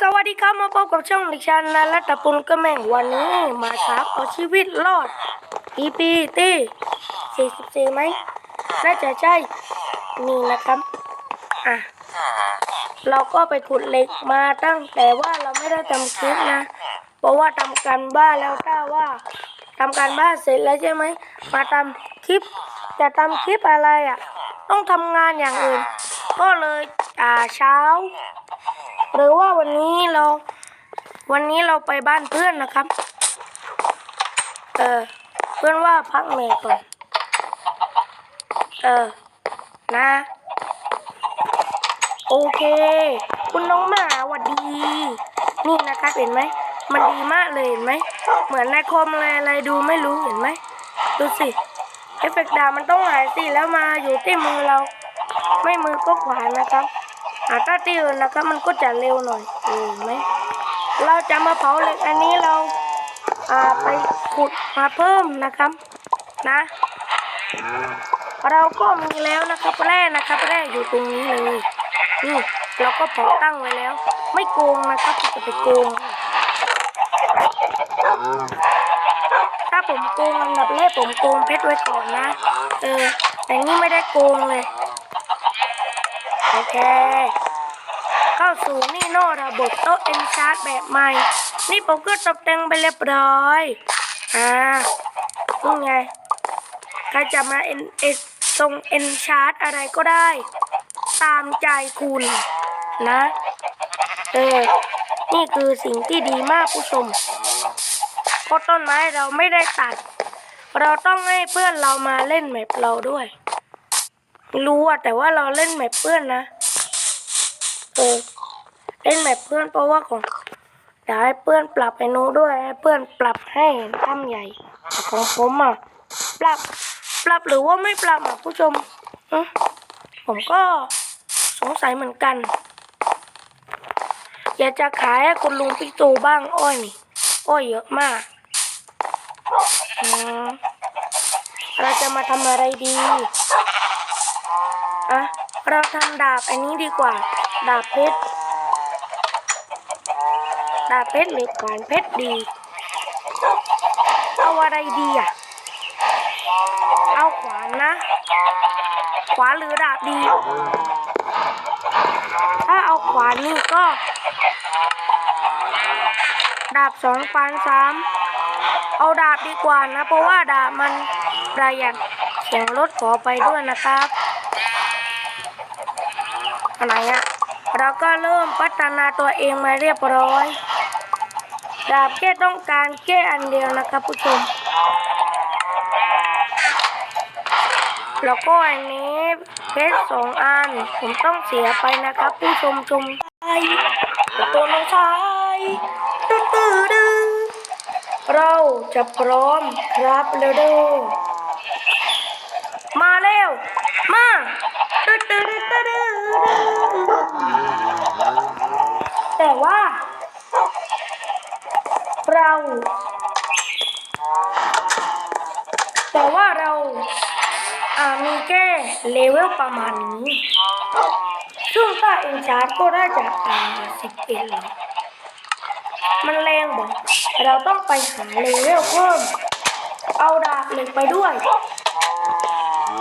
สวัสดีครับมาพบกับช่องดิฉันนะรัตปุลกระแม่งวันนี้มาครับเอาชีวิตรอด EP ที่44ไหมน่าจะใช่นี่นะครับอะเราก็ไปขุดเหล็กมาตั้งแต่ว่าเราไม่ได้ทำคลิปนะ เพราะว่าทำการบ้านแล้วถ้าว่าทำการบ้านเสร็จแล้วใช่ไหมมาทำคลิปจะทำคลิปอะไรอะ ต้องทำงานอย่างอื่น ก็เลยอ่าเช้า หรือว่าวันนี้เรา วันนี้เราไปบ้านเพื่อนนะครับ เออ เพื่อนว่าพักเหนื่อยก่อนเออ นะ โอเค คุณน้องหมาหวัดดี นี่นะครับเห็นไหม มันดีมากเลยเห็นไหม เหมือนในคอมอะไรอะไรดูไม่รู้เห็นไหม ดูสิ เอฟเฟกต์ดาวมันต้องหายสิแล้วมาอยู่ที่มือเรา ไม่มือก็ขวานะครับ หาถ้าที่อื่นนะครับ มันก็จะเร็วหน่อยเออไหมเราจะมาเผาเหล็กอันนี้เราอ่าไปขุดมาเพิ่มนะครับนะ เราก็มีแล้วนะครับแร่นะครับแร่อยู่ตรงนี้เลยนี่เราก็เผาตั้งไว้แล้ว ไม่โกงนะครับจะไปโกงถ้าผมโกงอันดับแรกผมโกงเพชรไว้ก่อนนะ เออ แต่นี่ไม่ได้โกงเลย โอเค เข้าสู่นี่โนระบบโต๊ะเอ็นชาร์ตแบบใหม่ นี่ผมก็ตกแต่งไปเรียบร้อย อ่านี่ไงใครจะมาเอ็นเอ็นทรงเอ็นชาร์ตอะไรก็ได้ ตามใจคุณนะ เออ นี่คือสิ่งที่ดีมากผู้ชมเพราะต้นไม้เราไม่ได้ตัด เราต้องให้เพื่อนเรามาเล่นแมปเราด้วย ไม่รู้อะแต่ว่าเราเล่นแมปเพื่อนนะเออเล่นแมปเพื่อนเพราะว่าของเดี๋ยวให้เพื่อนปรับไอ้นู้ด้วยให้เพื่อนปรับให้ตั้มใหญ่ของผมอะปรับปรับหรือว่าไม่ปรับอะผู้ชมอืมผมก็สงสัยเหมือนกัน อยากจะขายให้คุณลุงพี่ตูบ้างอ้อยนี่อ้อยเยอะมาก เราจะมาทำอะไรดี เราทำดาบอันนี้ดีกว่า ดาบเพชร ดาบเพชรหรือขวานเพชรดี เอาอะไรดีอะ เอาขวานนะ ขวานหรือดาบดี ถ้าเอาขวานนี่ก็ ดาบสองขวานสามเอาดาบดีกว่านะ เพราะว่าดาบมันประหยัดเสียงรถขอไปด้วยนะครับ อะไรอะเราก็เริ่มพัฒนาตัวเองมาเรียบร้อยดาบแค่ต้องการแค่อันเดียวนะครับผู้ชม แล้วก็อันนี้เพชรสองอัน ผมต้องเสียไปนะครับผู้ชมชมไทยตัวน้องชายตื้อตื้อดื้อเราจะพร้อมครับแล้วเว่า เรา แต่ว่าเราอ่ามีแค่เลเวลประมาณนี้ซึ่งถ้าเอ็นชาร์ก็ได้จากอ่าสิบเอ็ดมันแรงบอกเราต้องไปหาเลเวลเพิ่ม เอาดาบเหล็กไปด้วย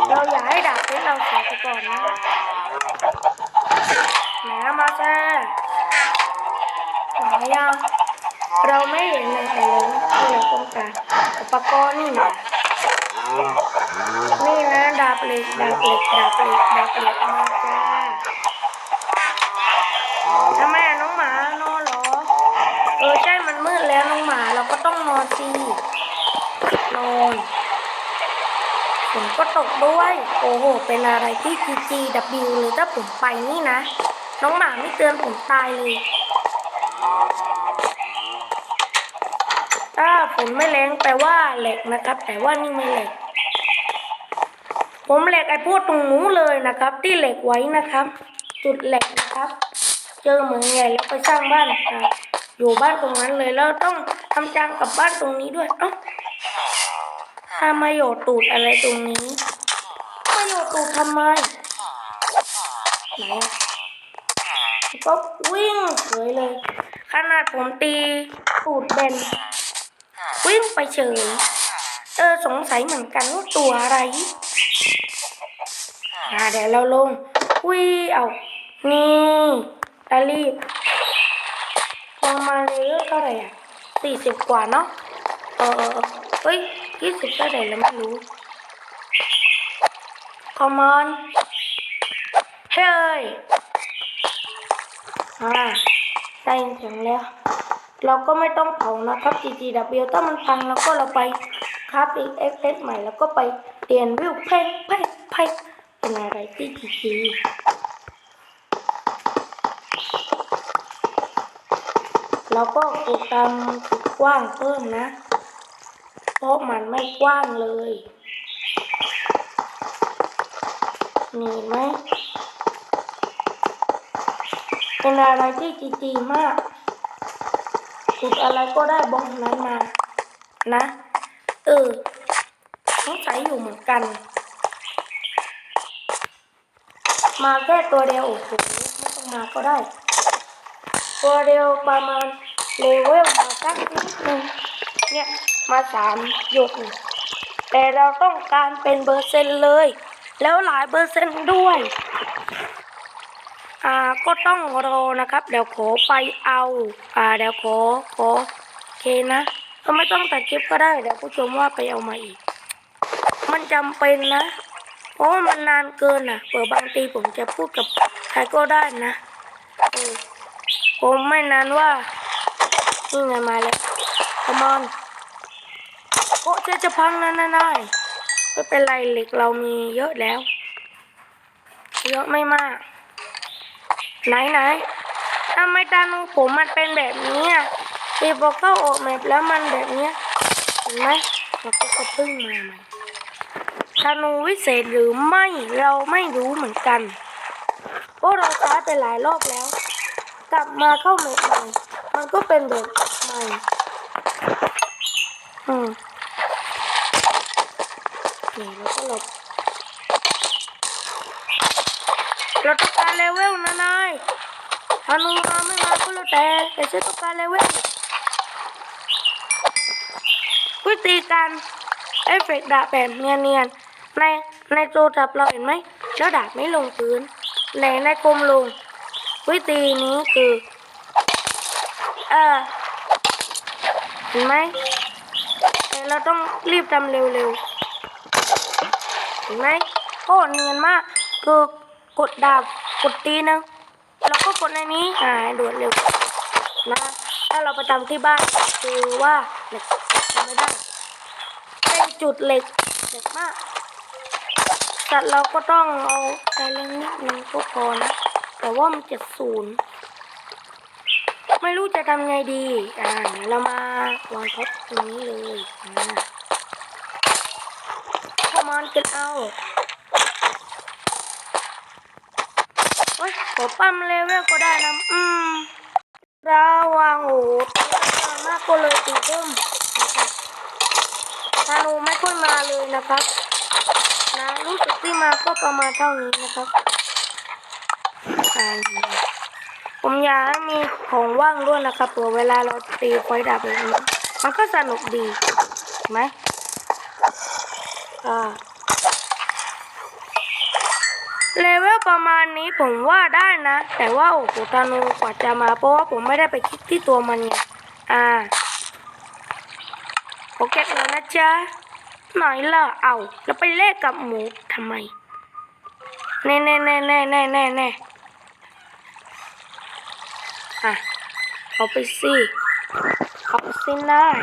เราอย่าให้ดาบเพชรเราเสียไปก่อนนะแหมมาแซ่ไหนยังเราไม่เห็นเลยเลย ที่เราต้องการอุปกรณ์นี่นะนี่นะดาบเหล็กดาบเหล็กดาบเหล็กดาบเหล็กมาจ้าทำไมน้องหมานอนเหรอ เออใช่มันมืดแล้วน้องหมาเราก็ต้องนอนสินอนฝนก็ตกด้วย โอ้โห เป็นอะไรที่ GGW เลยถ้าผมไปนี่นะ น้องหมาไม่เตือนผมตายเลย ถ้า ฝนไม่แรงแปลว่าเหล็กนะครับ แต่ว่านี่ไม่เหล็กผมเหล็กไอ้พวกตรงนู้นเลยนะครับ ที่เหล็กไว้นะครับ จุดเหล็กนะครับ เจอเหมืองใหญ่แล้วไปสร้างบ้านอะอยู่บ้านตรงนั้นเลยแล้วต้องทำจางกับบ้านตรงนี้ด้วยเอ้าทำมาโยตูดอะไรตรงนี้มาโยตูดทำไมไหนอะก็วิ่งเฉยเลย ขนาดผมตีตูดเบน วิ่งไปเฉย เออสงสัยเหมือนกันว่าตัวอะไรอ่าเดี๋ยวเราลงวิเอา นี่ดารีบลงมาเลยเท่าไหร่อะสี่สิบกว่าเนาะเออเออเออเฮ้ยยี่สิบเท่าไหร่แล้วไม่รู้ Come on เฮ้ย อ่าได้ยินเสียงแล้ว เราก็ไม่ต้องเผานะครับ GGW ถ้ามันพังแล้วก็เราไปคราฟอีกเอ็กเซใหม่แล้วก็ไปเปลี่ยนวิวเพ่งเพ่งเพ่งเป็นอะไรที่ดีๆเราก็ปลูกตามจุดกว้างเพิ่มนะ เพราะมันไม่กว้างเลยมีไหมเป็นอะไรที่จีๆมาก ขุดอะไรก็ได้บล็อกนั้นมา นะ เออสงสัยอยู่เหมือนกัน มาแค่ตัวเดียวโอ้โหไม่ต้องมาก็ได้ ตัวเดียวประมาณเลเวลมาสักนิดนึงเนี่ยมาสามหยดแต่เราต้องการเป็นเบอร์เซ็นต์เลย แล้วหลายเปอร์เซ็นต์ด้วย อ่าก็ต้องรอนะครับ เดี๋ยวขอไปเอา อ่า เดี๋ยวขอขอโอเคนะก็ไม่ต้องตัดคลิปก็ได้เดี๋ยวผู้ชมว่าไปเอามาอีก มันจำเป็นนะเพราะว่ามันนานเกินอะเผื่อบางทีผมจะพูดกับใครก็ได้นะผมไม่นานว่านี่ไงมาแล้วคอมอนโอ้จะจะพังนะนายนายไม่เป็นไรเหล็กเรามีเยอะแล้ว เยอะไม่มาก ไหนไหนทำไมตาหนูผมมันเป็นแบบนี้อะตีพอเข้าออกแมปแล้วมันแบบเนี้ยเห็นไหมมันก็กระพึ่งมาใหม่ธนูวิเศษหรือไม่เราไม่รู้เหมือนกันเพราะเราใช้ไปหลายรอบแล้ว กลับมาเข้าแมปใหม่มันก็เป็นแบบใหม่อืมนี่แล้วก็หลบ เราต้องการเลเวลนะนายถ้านูมาไม่มาก็แล้วแต่แต่ฉันต้องการเลเวลวิธีการเอฟเฟกดาบแบบเนียนๆในในโจทับเราเห็นไหมแล้วดาบไม่ลงพื้นในในกลมลง วิธีนี้คือเออเห็นไหมแต่เราต้องรีบทำเร็วๆเห็นไหมโคตรเนียนมากคือ กดดาบกดตีนึงแล้วก็กดในนี้อ่าด่วนเร็วนะถ้าเราไปทำที่บ้านคือว่าเหล็กทำไม่ได้เป็นจุดเหล็กเหล็กมากสัตว์เราก็ต้องเอาใจเล็งนิดนึงก็พอนะแต่ว่ามันจะศูนย์ไม่รู้จะทำไงดี อ่า เรามาวางท็อปตรงนี้เลยอ่า Come on get out เฮ้ย ขอปั๊มเลเวลก็ได้นะ อืมระวังโอ้ตีมากก็เลยตีกุ้มธนูไม่ค่อยมาเลยนะครับ นะรู้สึกที่มาก็ประมาณเท่านี้นะครับผมอยากมีของว่างด้วยนะครับเผื่อเวลาเราตีไฟดับแบบนี้ มันก็สนุกดีไหมอ่าเลเวล ประมาณนี้ผมว่าได้นะ แต่ว่าโอ้โหธนูกว่าจะมาเพราะว่าผมไม่ได้ไปคลิกที่ตัวมันไงอ่าโอเคเลยนะจ๊ะไหนล่ะเอาแล้วไปเลขกับหมูทำไมแน่แน่แน่แน่แน่แน่แน่อะเอาไปสิเอาไปสินาย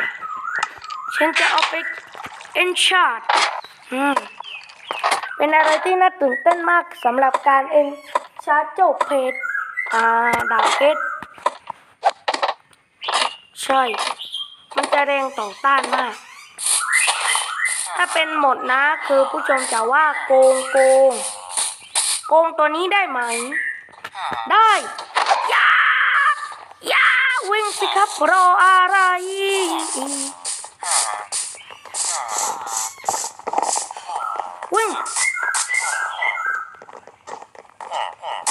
ฉันจะเอาไปเอนชาร์ดอืม เป็นอะไรที่น่าตื่นเต้นมากสำหรับการเอนชาร์ดเจ้าเพชรอ่าดาวเพชรใช่ มันจะแรงต่อต้านมาก ถ้าเป็นหมดนะคือผู้ชมจะว่าโกงโกง โกงตัวนี้ได้ไหม ได้ยายาวิ่งสิครับรออะไรวิ่ง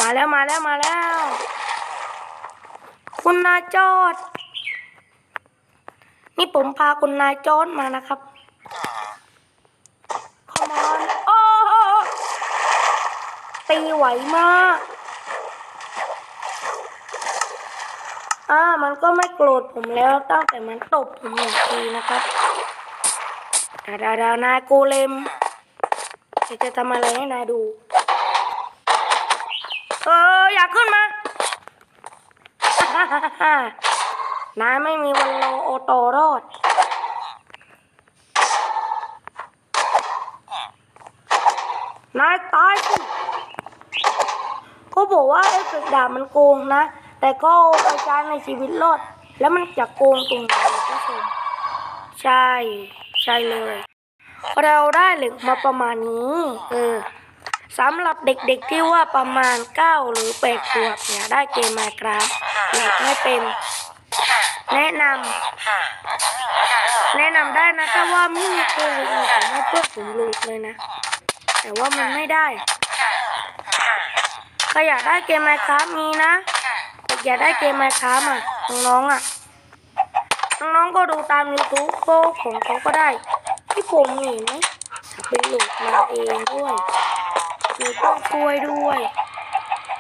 มาแล้วมาแล้วมาแล้ว คุณนายจอด นี่ผมพาคุณนายจอดมานะครับคอมอนโอ้ตีไหวมากอ่ามันก็ไม่โกรธผมแล้วตั้งแต่มันตบผมหนึ่งทีนะครับดาดาดานายโกเลมเดี๋ยวจะทำอะไรให้นายดู เอออยากขึ้นมานายไม่มีวันโลโอโตรอดนายตายสิเขาบอกว่าไอ้ฝึกดาบมันโกงนะ แต่ก็เอาไปใช้ในชีวิตรอด แล้วมันจะโกงตรงไหนผู้ชมใช่ ใช่เลย เราได้เหล็กมาประมาณนี้ เออ สำหรับเด็กๆที่ว่าประมาณ 9 หรือ8ขวบเนี่ยได้เกมไมคราฟเล็กไม่เป็น แนะนำแนะนำได้นะถ้าว่าไม่มีเคยเลยผมให้เพื่อนผมลูกเลยนะ แต่ว่ามันไม่ได้ใครอยากได้เกมไมคราฟมีนะอยากได้เกมไมคราฟอะน้องๆอะน้องๆก็ดูตาม YouTube โก็ของเขาก็ได้ ที่ผมเห็นไหมเป็นหลุดมาเองด้วย มีต้องช่วยด้วย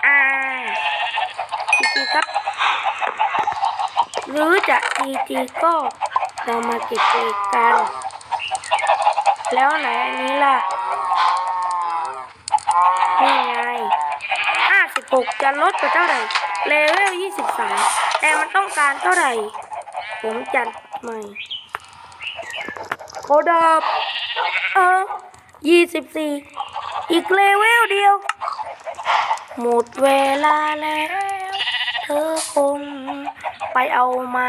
อ่าจีจีครับ หรือจะจีจีก็เรามาเก็บเหล็กกัน แล้วไหนอันนี้ล่ะ นี่ไง56จะลดไปเท่าไหร่ เลเวล23แต่มันต้องการเท่าไหร่ ผมจัดใหม่โคดับเออ24 อีกเลเวลเดียว หมดเวลาแล้ว เธอคงไปเอาไหม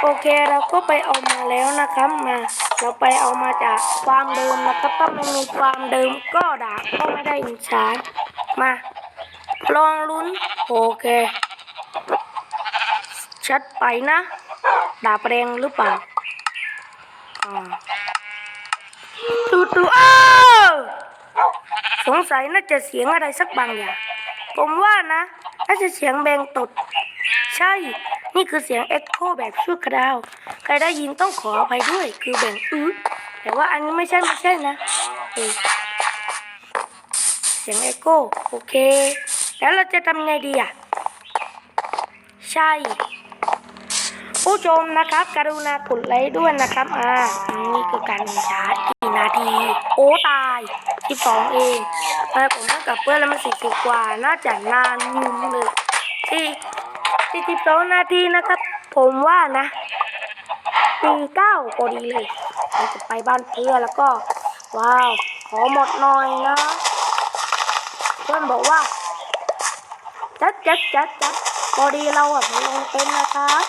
โอเคเราก็ไปเอามาแล้วนะครับมาเราไปเอามาจากฟาร์มเดิมนะครับถ้าไม่มีฟาร์มเดิมก็ดาบก็ไม่ได้อินชาร์มาลองลุ้นโอเค ชัดไปนะ ดาบแรงหรือเปล่า อ่าตูตูอ้า สงสัยน่าจะเสียงอะไรสักบางอย่าง ผมว่านะ น่าจะเสียงแบงตด ใช่ นี่คือเสียงเอ็กโคแบบชั่วคราว ใครได้ยินต้องขออภัยด้วย คือแบ่งอื้อแต่ว่าอันนี้ไม่ใช่ไม่ใช่นะ เสียงเอ็กโคโอเค แล้วเราจะทำไงดีอะ ใช่ ผู้ชมนะครับ กรุณากดไลค์ด้วยนะครับ อ่า นี่คือการลงชาร์จกี่นาที โอ้ตาย 12เองเออผมเล่นกับเพื่อนแล้วมันสิบกว่า น่าจะนานยุ่เลยที่ที่สิบสองนาทีนะครับ ผมว่านะตีเก้าพอดีเลยเราจะไปบ้านเพื่อนแล้วก็ ว้าว ขอหมดหน่อยนะ เพื่อนบอกว่า จัดจัดจัดจัดพอดีเราอะมันลงเป็นนะครับ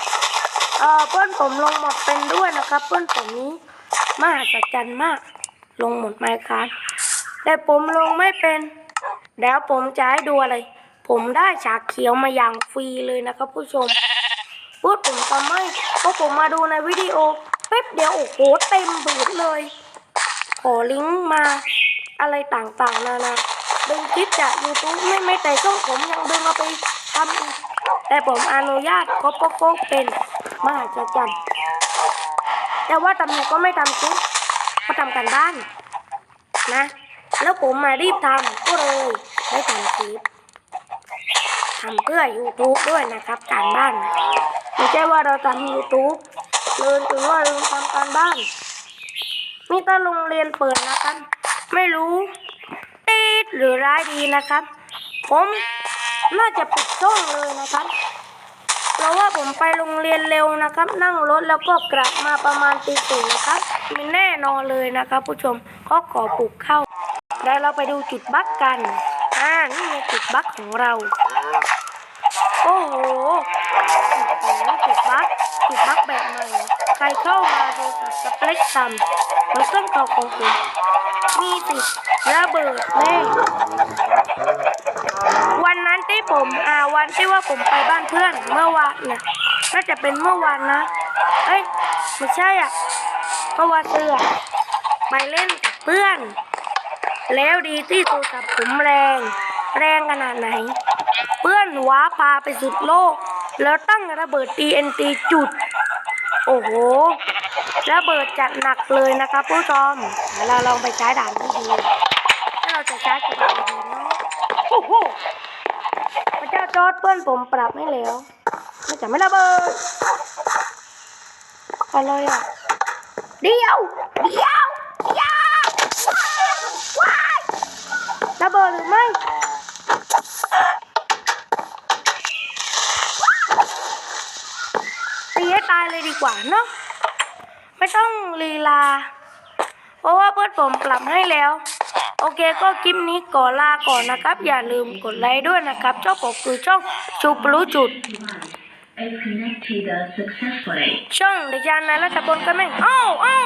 เออเพื่อนผมลงหมดเป็นด้วยนะครับ เพื่อนผมนี้มหัศจรรย์มาก ลงหมดไมค์ครับ แต่ผมลงไม่เป็น แล้วผมจะให้ดูอะไร ผมได้ฉากเขียวมาอย่างฟรีเลยนะครับผู้ชม พูดผมทำไม่เพราะผมมาดูในวิดีโอแป๊บเดียวโอ้โหเต็มบืดเลย ขอลิงก์มาอะไรต่างๆนานาดึงคลิปจาก YouTube ไม่ไม่แต่ช่องผมยังดึงเอาไปทำอีกแต่ผมอนุญาตก็ก็ก็เป็นมหัศจรรย์แต่ว่าทำไมก็ไม่ทำคลิปก็ทำกันบ้านนะ แล้วผมมารีบทำก็เลยได้ทำคลิปทำเพื่อ YouTube ด้วยนะครับการบ้านนะไม่ใช่ว่าเราทำ YouTube ลืมถึงว่าลืมทำการบ้านนี่ถ้าโรงเรียนเปิดนะครับ ไม่รู้ติดหรือร้ายดีนะครับ ผมน่าจะปิดช่องเลยนะครับ เพราะว่าผมไปโรงเรียนเร็วนะครับ นั่งรถแล้วก็กลับมาประมาณตีสี่นะครับมีแน่นอนเลยนะครับ ผู้ชมก็ขอปลุกเข้า แล้วเราไปดูจุดบั๊กกัน อ่า นี่ไงจุดบั๊กของเรา โอ้โหโอ้โหจุดบั๊กจุดบั๊กแบบใหม่ ใครเข้ามาโดูกับสเปคทำมันต้องต่อของผมมีสิทธิ์ระเบิดแน่วันนั้นที่ผมอ่าวันที่ว่าผมไปบ้านเพื่อนเมื่อวานน่ะน่าจะเป็นเมื่อวานนะ เอ้ยไม่ใช่อะเมื่อวานเสือไปเล่นกับเพื่อน แล้วดีที่โทรศัพท์ผมแรง แรงขนาดไหน เพื่อนว้าพาไปสุดโลก แล้วตั้งระเบิด TNT จุด โอ้โห ระเบิดจัดหนักเลยนะครับผู้ชมเดี๋ยวเราลองไปใช้ด่านนี้ดูถ้าเราจะใช้กับด่านดีเนาะโอ้โหพระเจ้าจอดเพื่อนผมปรับให้แล้วไม่จะไม่ระเบิดอะไรอะเดียวเดียวเดียวว้าย ระเบิดหรือไม่ตีให้ตายเลยดีกว่าเนาะไม่ต้องลีลา เพราะว่าเพื่อนผมปรับให้แล้ว โอเคก็คลิปนี้ก่อลาก่อนนะครับ อย่าลืมกดไลค์ด้วยนะครับช่องผมคือช่องชูปรู้จุด is connected successfully. ช่องเด็กยานนายรัฐพลกันไหมอ้าวอ้าว